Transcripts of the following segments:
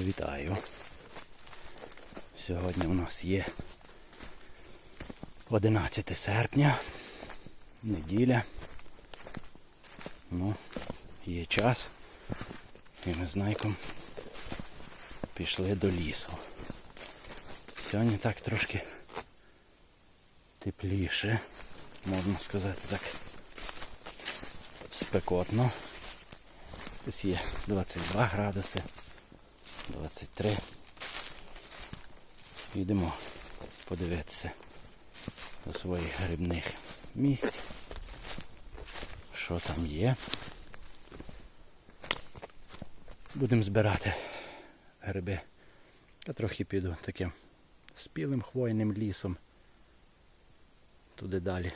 Вітаю. Сьогодні у нас є 11 серпня, неділя. Ну, є час. І ми з Найком пішли до лісу. Сьогодні так трошки тепліше, можна сказати так. Спекотно. Десь є 22 градуси, 23. Йдемо подивитися до своїх грибних місць. Що там є. Будемо збирати гриби. Я трохи піду таким спілим хвойним лісом. Туди далі.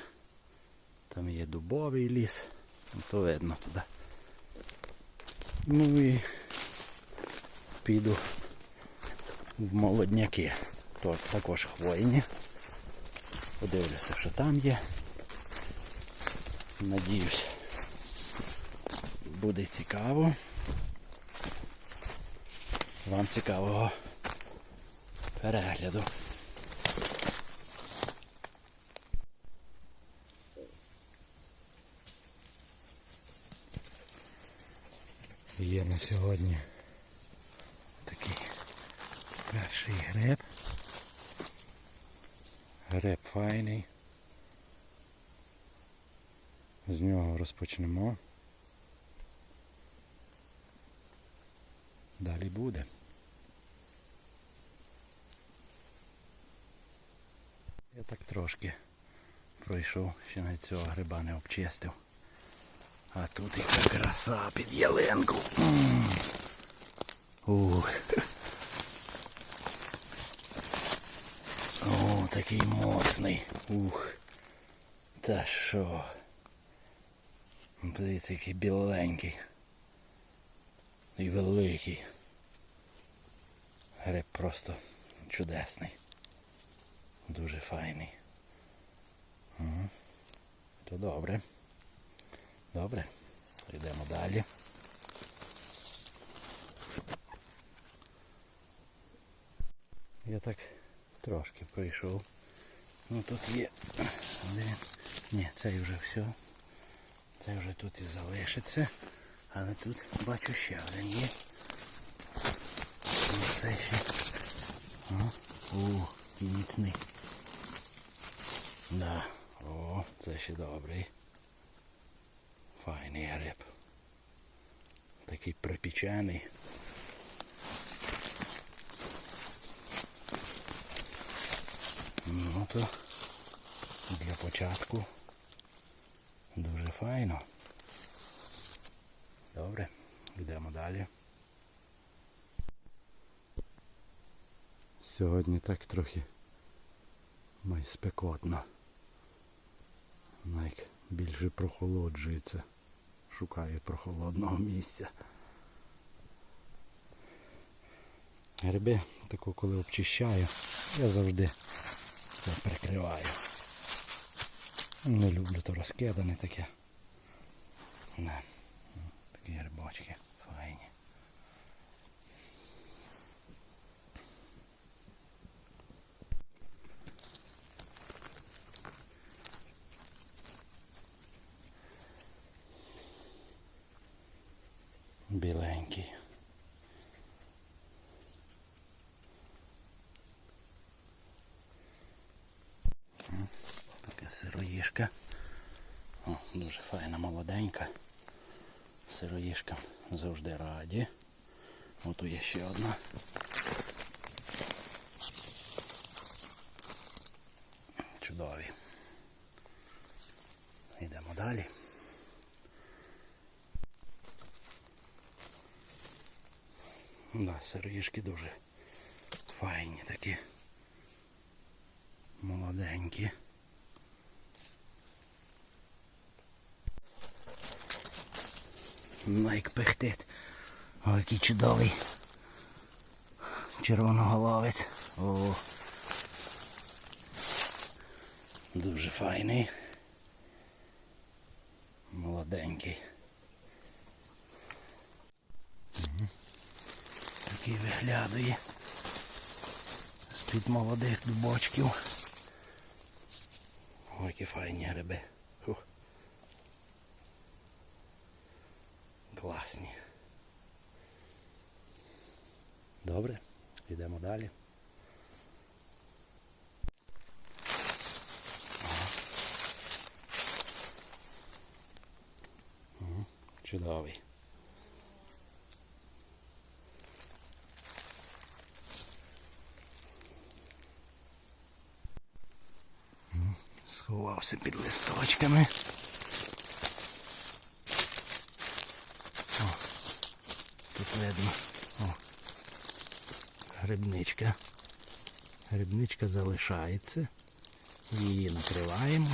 Там є дубовий ліс. Ну, То видно туди. Ну і піду в молодняки. То також хвойні. Подивлюся, що там є. Надіюсь, буде цікаво. Вам цікавого перегляду. Є на сьогодні перший гриб. Гриб файний. З нього розпочнемо. Далі буде. Я так трошки пройшов, ще навіть цього гриба не обчистив. А тут яка краса під ялинку. Ух. О, такий моцний. Ух. Та що? Дивіться, який біленький. І великий. Гриб просто чудесний. Дуже файний. Угу. То добре. Добре. Йдемо далі. Я так трошки пройшов. Ну тут є. Один. Ні, цей вже все. Це вже тут і залишиться. Але тут бачу ще один є. Ну, це ще. О, о, міцний. Да. О, це ще добрий. Файний гриб. Такий припічений. Ну то для початку дуже файно. Добре, йдемо далі. Сьогодні так трохи май спекотно. Найк більше прохолоджується. Шукає прохолодного місця. Гриби тако коли обчищаю, я завжди це прикриваю. Не люблю то розкидане таке. Не. Такі грибочки файні. Біленький. М, Така сироїшка. О, дуже файна молоденька. Сироїшкам завжди раді. От є ще одна. Чудові. Йдемо далі. Да, сироїшки дуже файні такі. Молоденькі. Найк пихтить. О, який чудовий. Червоноголовець. О. Дуже файний. Молоденький. Такий виглядає. З-під молодих дубочків. Ой, які файні гриби. Фух. Класні. Добре, йдемо далі. Чудовий. Сховався під листочками. О, тут видно. О, грибничка. Грибничка залишається. Її накриваємо.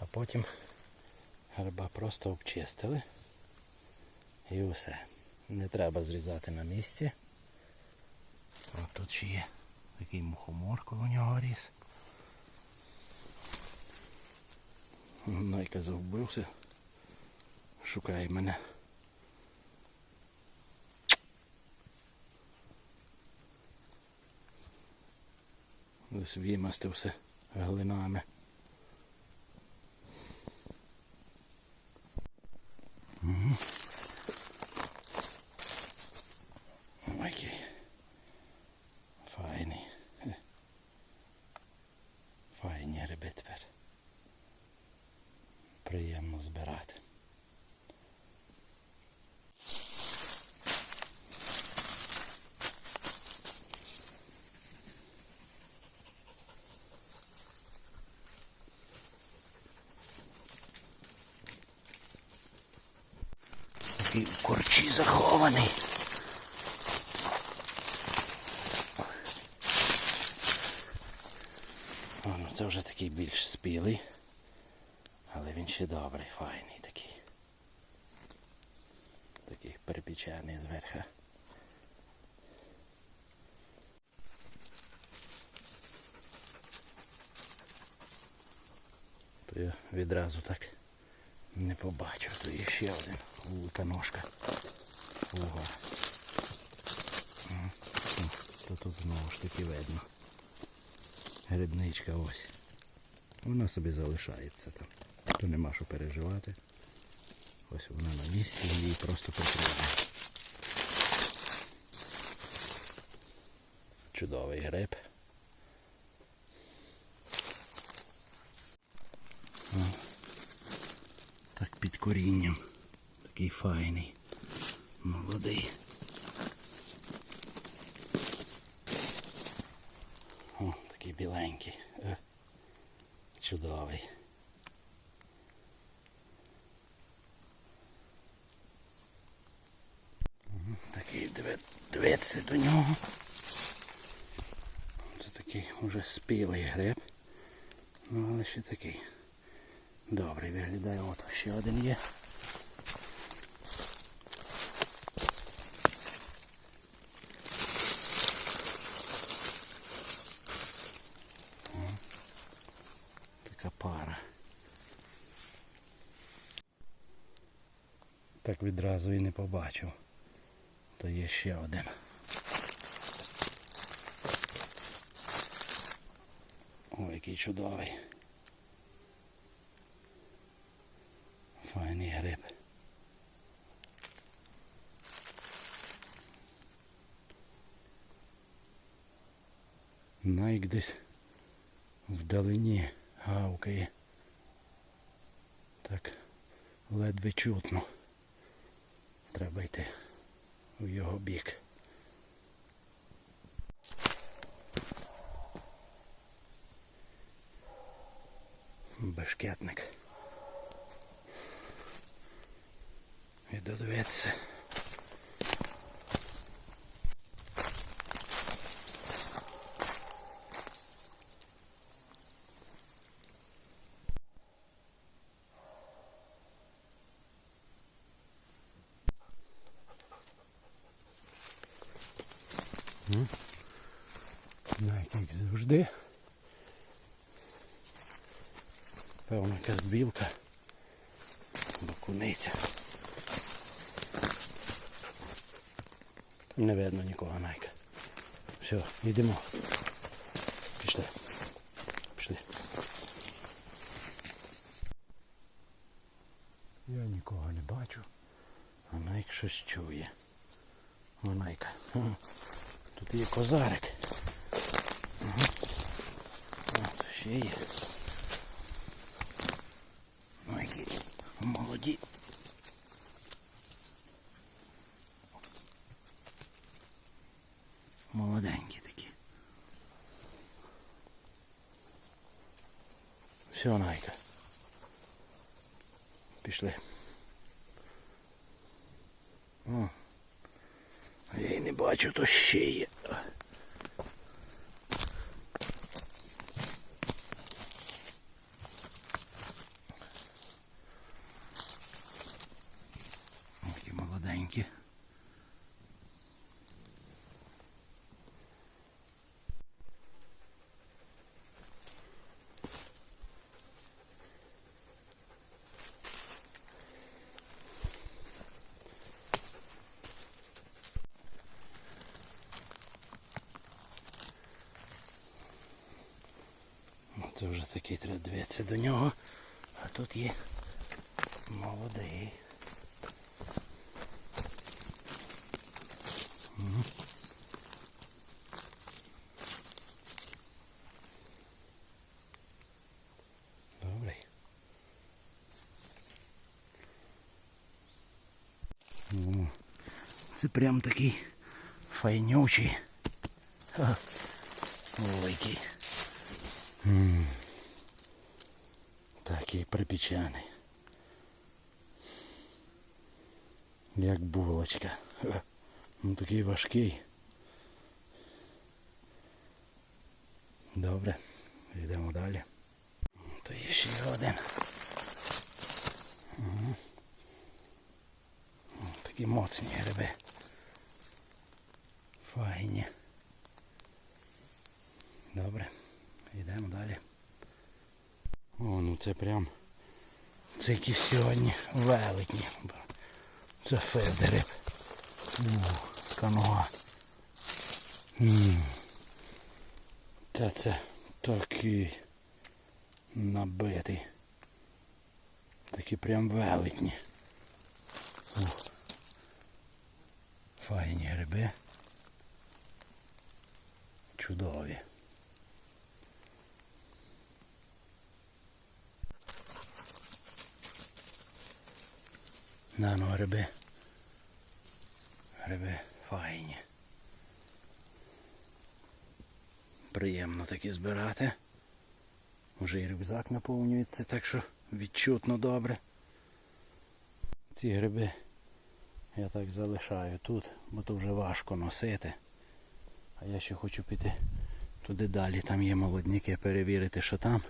А потім гриба просто обчистили. І все. Не треба зрізати на місці. От тут ще є такий мухомор коло нього ріс. Найка завбився. Шукає мене. Ось вимастився глинами. Ой, який Файний. Файні гриби тепер. Приємно збирати. Такий в корчі захований. О, ну це вже такий більш спілий. Але він ще добрий, файний такий. Такий перепічений зверху. То я відразу так не побачив. То є ще один вулика ножка. Ого. То тут знову ж таки видно. Грибничка ось. Вона собі залишається там. То нема що переживати. Ось вона на місці, її просто прикриває. Чудовий гриб. О, так під корінням. Такий файний. Молодий. О, такий біленький. Е, Чудовий. Такий диви- дивитися до нього. Це такий уже спілий гриб. Ну, але ще такий. Добрий виглядає. От ще один є. Така пара. Так відразу і не побачив. То є ще один. Ой, який чудовий. Файний гриб. Найк десь вдалині гавкає. Так ледве чутно. Треба йти в його бік. Бешкетник. І додивитися. Навіть як завжди. Певно якась білка. Куниця. Не видно нікого, Найка. Все, йдемо. Пішли. Пішли. Я нікого не бачу. А Найк щось чує. О, Найка. Тут є козарик. Ага. Тут ще є. Які молоді. Молоденькі такі. Все, Найка. Пішли. О. Я її не бачу, то ще є. Ох, і молоденькі. Ну, Це вже такий треба дивитися до нього. А тут є молодий. Добрий. Це прям такий файнючий. Великий. Такий припічаний. Як булочка. Ну такий важкий. Добре, йдемо далі. То є ще один. Угу. Такі моцні гриби. Файні. Добре. Йдемо далі. О, ну це прям. Це сьогодні велетні. Це федериб. О, каноа. Та це такий набитий. Такі прям велетні. Файні гриби. Чудові. На, ну гриби. Гриби файні. Приємно такі збирати. Уже і рюкзак наповнюється, так що відчутно добре. Ці гриби я так залишаю тут, бо то вже важко носити. А я ще хочу піти туди далі. Там є молодняки, перевірити, що там.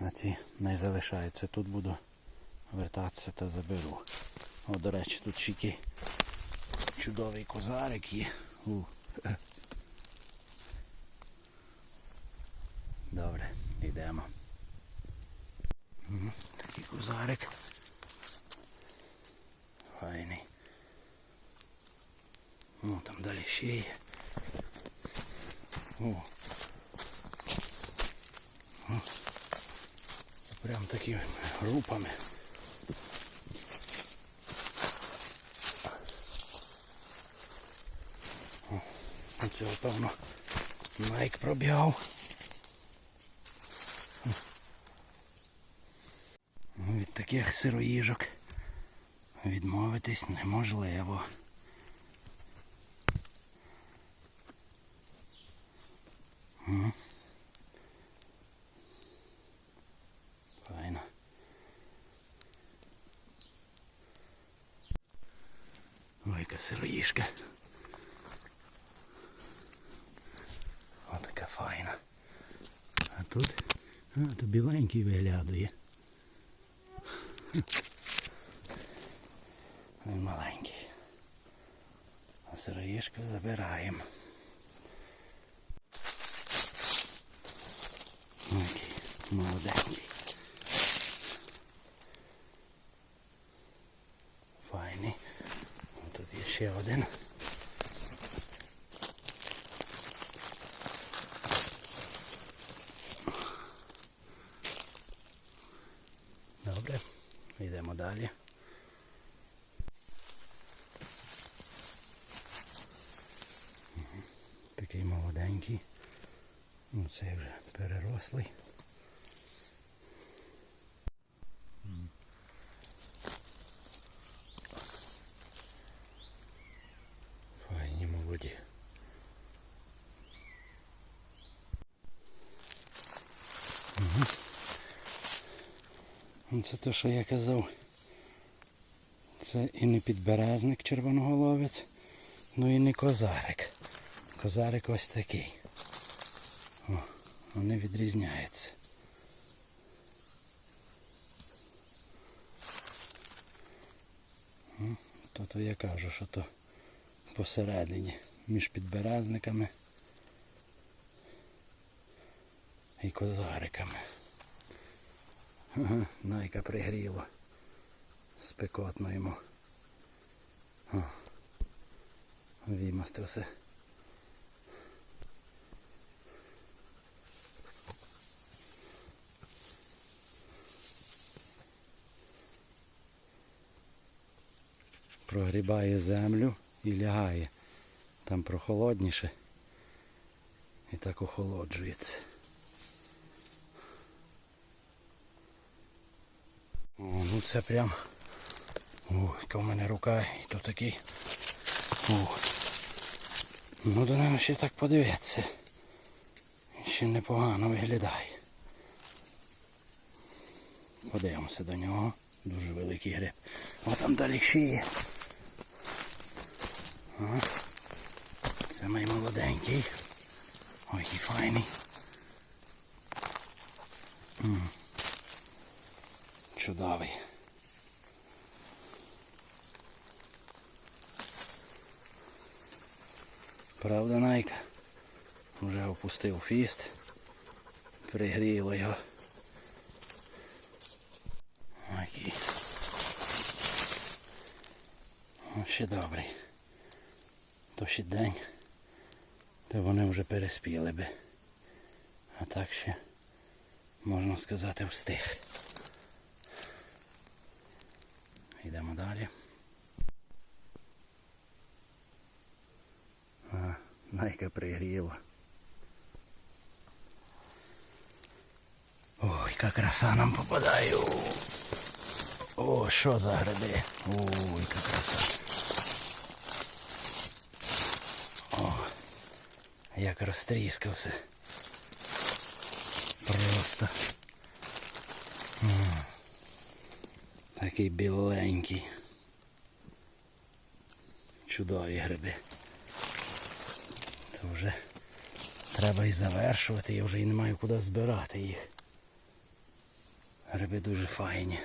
А ці не залишаються. Тут буду вертатися та заберу. О, до речі, тут ще який чудовий козарик є. У. Добре, йдемо. Такий козарик. Файний. О, там далі ще є. О. Прям такими групами. О, Цього, певно, Найк пробігав. Ну, Від таких сироїжок відмовитись неможливо. Файно. Ой, яка сироїжка. Отака файна. А тут, а, то біленький виглядає. Він маленький. А сироїжку забираємо. Окей, молоденький. Файний. Тут є ще один. Добре, йдемо далі. Такий молоденький. Ну, цей вже перерослий. Файні молоді. Ну, Це те, що я казав. Це і не підберезник червоноголовець, ну і не козарик. Козарик ось такий. О, вони відрізняються. То то я кажу, що то посередині між підберезниками і козариками. Найка пригріло. Спекотно йому. О, Вімостився. Прогрібає землю і лягає. Там прохолодніше. І так охолоджується. О, ну це прям. О, яка в мене рука, і то такий. О. Ну до нього ще так подивитися. Ще непогано виглядає. Подивимося до нього. Дуже великий гриб. О, там далі ще є. Ага. Це мій молоденький. Ой, який файний. Чудовий. Правда, Найка? Вже опустив фіст. Пригріло його. Окей. О, ще добрий. То ще день, то вони вже переспіли би. А так ще, можна сказати, встиг. Йдемо далі. Найка пригріла. Ой, яка краса нам попадає. О, що за гриби. Ой, яка краса. О, як розтріскався. Просто. Такий біленький. Чудові гриби. То вже треба і завершувати, я вже і не маю куди збирати їх. Гриби дуже файні.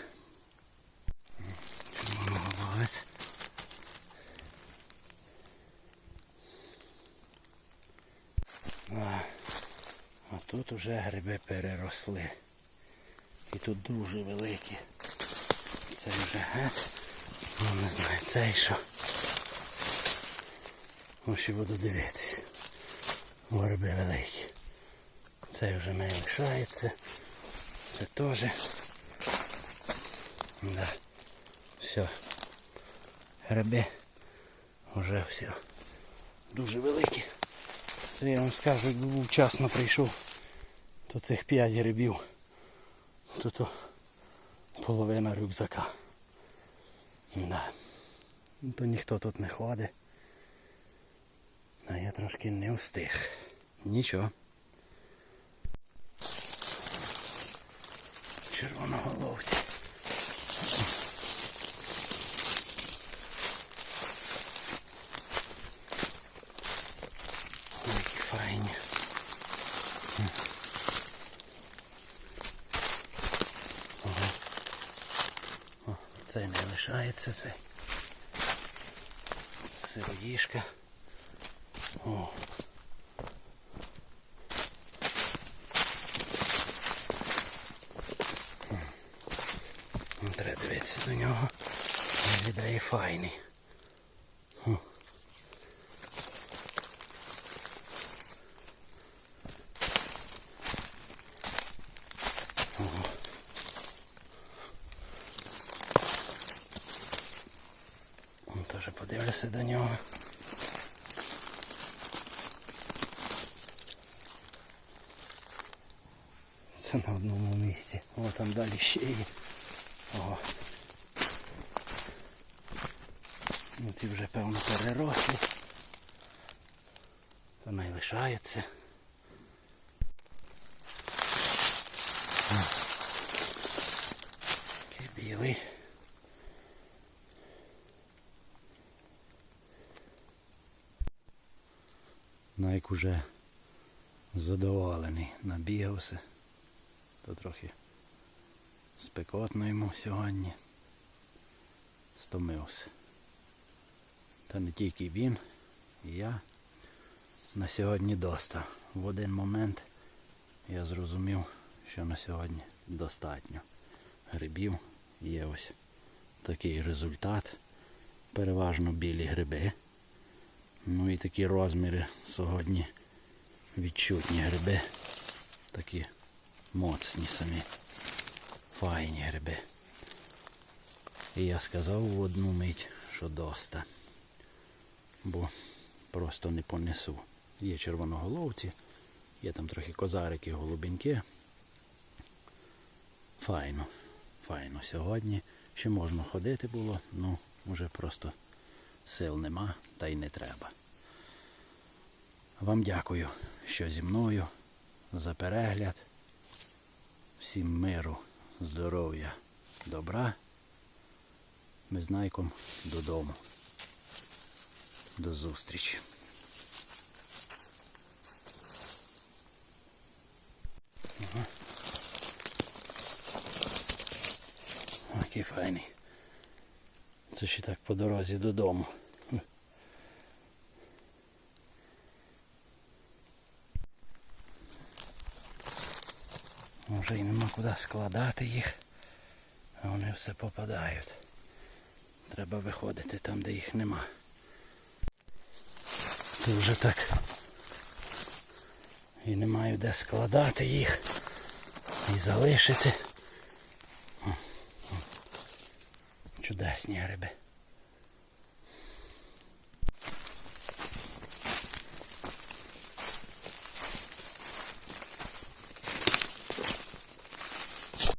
Червоноголовець. А, а тут уже гриби переросли. І тут дуже великі. Це вже геть. Ну не знаю, цей що. Ну ще буду дивитися. О, Гриби великі. Цей вже не лишається. Це теж. Да. Все. Гриби вже все. Дуже великі. Це я вам скажу, якби був вчасно прийшов, то цих 5 грибів. То половина рюкзака. Да. То ніхто тут не ходить. А я трошки не встиг. Нічого. Червоноголовці. Ой, які файні. Цей не лишається цей. Сироїшка. О. Треба дивитися до нього. Він віддає файний. Он теж подивлюся до нього. Це на одному місці. О, там далі ще є. О. Ну ті вже певно перерослі. То. О. Такий білий. Найк уже задоволений, набігався. То трохи спекотно йому сьогодні. Стомився. Та не тільки він, і я на сьогодні доста. В один момент я зрозумів, що на сьогодні достатньо грибів. Є ось такий результат. Переважно білі гриби. Ну і такі розміри сьогодні відчутні гриби. Такі моцні самі. Файні гриби. І я сказав в одну мить, що доста. Бо просто не понесу. Є червоноголовці, є там трохи козарики, голубеньки. Файно, файно сьогодні. Ще можна ходити було, ну вже просто сил нема та й не треба. Вам дякую, що зі мною за перегляд. Всім миру, здоров'я, добра. Ми з Найком додому. До зустрічі. Який файний. Це ще так по дорозі додому. Може і нема куди складати їх, а вони все попадають. Треба виходити там, де їх нема. То вже так. І не маю де складати їх і залишити. Чудесні гриби.